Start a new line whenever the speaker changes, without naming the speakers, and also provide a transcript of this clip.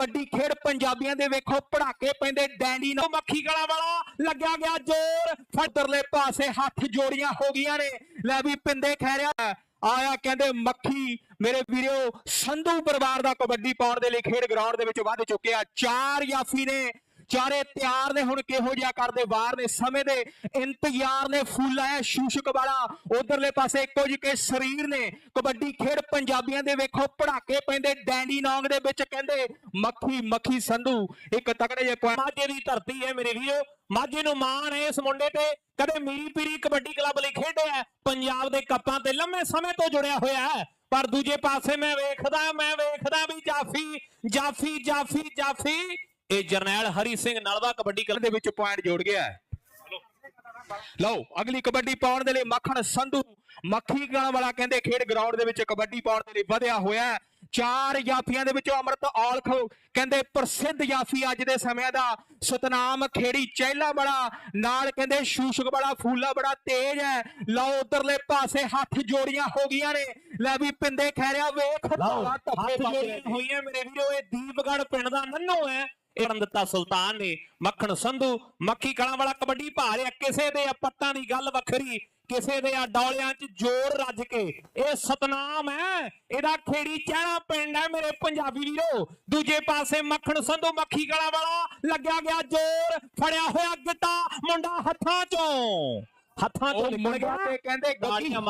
ਵੱਡੀ ਖੇਡ ਪੰਜਾਬੀਆਂ ਦੇ ਵੇਖੋ ਪੜਾਕੇ ਪੈਂਦੇ ਡੈਂਡੀ ਨੂੰ। ਮੱਖੀ ਗਲਾ ਵਾਲਾ ਲੱਗਿਆ ਗਿਆ ਜ਼ੋਰ। ਫੱਦਰਲੇ ਪਾਸੇ ਹੱਥ ਜੋੜੀਆਂ ਹੋ ਗਈਆਂ ਨੇ। ਲੈ ਵੀ ਪਿੰਦੇ ਖੈਰਿਆ ਆਇਆ ਕਹਿੰਦੇ, ਮੱਖੀ ਮੇਰੇ ਵੀਰੋ, ਸੰਧੂ ਪਰਿਵਾਰ ਦਾ ਕਬੱਡੀ ਪਾਉਣ ਦੇ ਲਈ ਖੇਡ ਗਰਾਊਂਡ ਦੇ ਵਿੱਚ ਵੱਧ ਚੁੱਕਿਆ। ਚਾਰ ਯਾਫੀ ਨੇ। ਚਾਰੇ ਤਿਆਰ ਨੇ ਹੁਣ ਕਿਹੋ ਜਿਹਾ ਕਰਦੇ ਵਾਰ ਨੇ ਸਮੇਂ ਦੇ ਇੰਤਜ਼ਾਰ ਨੇ ਫੁੱਲ ਹੈ ਸ਼ੂਸ਼ਕ ਵਾਲਾ। ਉਧਰਲੇ ਪਾਸੇ ਇੱਕੋ ਜਿਹੇ ਸਰੀਰ ਨੇ। ਕਬੱਡੀ ਖੇਡ ਪੰਜਾਬੀਆਂ ਦੇ ਵੇਖੋ, ਪੜਾਕੇ ਪੈਂਦੇ ਡੈਂਡੀ ਨੌਂਗ ਦੇ ਵਿੱਚ ਕਹਿੰਦੇ, ਮੱਖੀ ਮੱਖੀ ਸੰਧੂ। ਇੱਕ ਤਕੜੇ ਜਿਹੇ
ਮਾਝੇ ਦੀ ਧਰਤੀ ਹੈ ਮੇਰੇ ਵੀਰੋ। ਮਾਝੇ ਨੂੰ ਮਾਣ ਹੈ ਇਸ ਮੁੰਡੇ ਤੇ। ਕਦੇ ਮੀਰੀ ਪੀਰੀ ਕਬੱਡੀ ਕਲੱਬ ਲਈ ਖੇਡਿਆ ਪੰਜਾਬ ਦੇ ਕੱਪਾਂ ਤੇ ਲੰਮੇ ਸਮੇਂ ਤੋਂ ਜੁੜਿਆ ਹੋਇਆ ਹੈ ਪਰ ਦੂਜੇ ਪਾਸੇ ਮੈਂ ਵੇਖਦਾ ਮੈਂ ਵੇਖਦਾ ਵੀ ਜਾਫੀ ਜਾਫੀ ਜਾਫੀ ਜਾਫੀ ਇਹ ਜਰਨੈਲ ਹਰੀ ਸਿੰਘ ਨਲਵਾ ਕਬੱਡੀ ਕਲੱਬ
ਦੇ ਵਿੱਚ ਪੁਆਇੰਟ ਜੋੜ ਗਿਆ ਹੈ। ਲਓ ਅਗਲੀ ਕਬੱਡੀ ਪਾਉਣ ਦੇ ਲਈ ਮੱਖਣ ਸੰਧੂ ਮੱਖੀ ਗਾਣ ਵਾਲਾ ਕਹਿੰਦੇ ਖੇਡ ਗਰਾਊਂਡ ਦੇ ਵਿੱਚ ਕਬੱਡੀ ਪਾਉਣ ਦੇ ਲਈ ਵਧਿਆ ਹੋਇਆ ਚਾਰ ਯਾਫੀਆਂ ਦੇ ਵਿੱਚੋਂ ਅਮਰਤ ਔਲਖ ਕਹਿੰਦੇ ਪ੍ਰਸਿੱਧ ਯਾਫੀ ਅੱਜ ਦੇ ਸਮੇਂ ਦਾ। ਸਤਨਾਮ ਖੇੜੀ ਚਹਿਲਾ ਬੜਾ ਨਾਲ ਕਹਿੰਦੇ ਸ਼ੂਸ਼ਕ ਬੜਾ ਫੂਲਾ ਬੜਾ ਤੇਜ਼ ਹੈ। ਲਓ ਉਧਰਲੇ ਪਾਸੇ ਹੱਥ ਜੋੜੀਆਂ ਹੋ ਗਈਆਂ ਨੇ। ਲੈ ਵੀ ਪਿੰਦੇ ਖੈਰਿਆ ਵੇਖ
ਹੱਥ ਜੋੜੀਆਂ। ਹੋਈਆਂ ਮੇਰੇ ਵੀਰੋ ਇਹ ਦੀਪਗੜ ਪਿੰਡ ਦਾ ਨੰਨੋ ਹੈ। ਇਹ ਰੰਦਤਾ ਸੁਲਤਾਨ ਨੇ। ਮੱਖਣ ਸੰਧੂ ਮੱਖੀ ਕਲਾਂ ਵਾਲਾ ਕਬੱਡੀ ਭਾ ਰਿਹਾ ਕਿਸੇ ਦੇ ਆ ਪੱਟਾਂ ਦੀ ਗੱਲ ਵੱਖਰੀ ਕਿਸੇ ਦੇ ਆ ਡੌਲਿਆਂ 'ਚ ਜ਼ੋਰ ਰੱਜ ਕੇ। ਇਹ ਸਤਨਾਮ ਹੈ। ਇਹਦਾ ਖੇੜੀ ਚਹਿਣਾ ਪਿੰਡ ਹੈ ਮੇਰੇ ਪੰਜਾਬੀ ਵੀਰੋ। ਦੂਜੇ ਪਾਸੇ ਮੱਖਣ ਸੰਧੂ ਮੱਖੀ ਕਲਾਂ ਵਾਲਾ ਲੱਗਿਆ ਗਿਆ ਜ਼ੋਰ। ਫੜਿਆ ਹੋਇਆ ਗਿੱਟਾ ਮੁੰਡਾ ਹੱਥਾਂ 'ਚੋਂ। ਹੱਥਾਂ 'ਚੋਂ ਨਿਕਲ ਗਿਆ।
ਤੇ ਕਹਿੰਦੇ
ਗਾਲੀਆਂ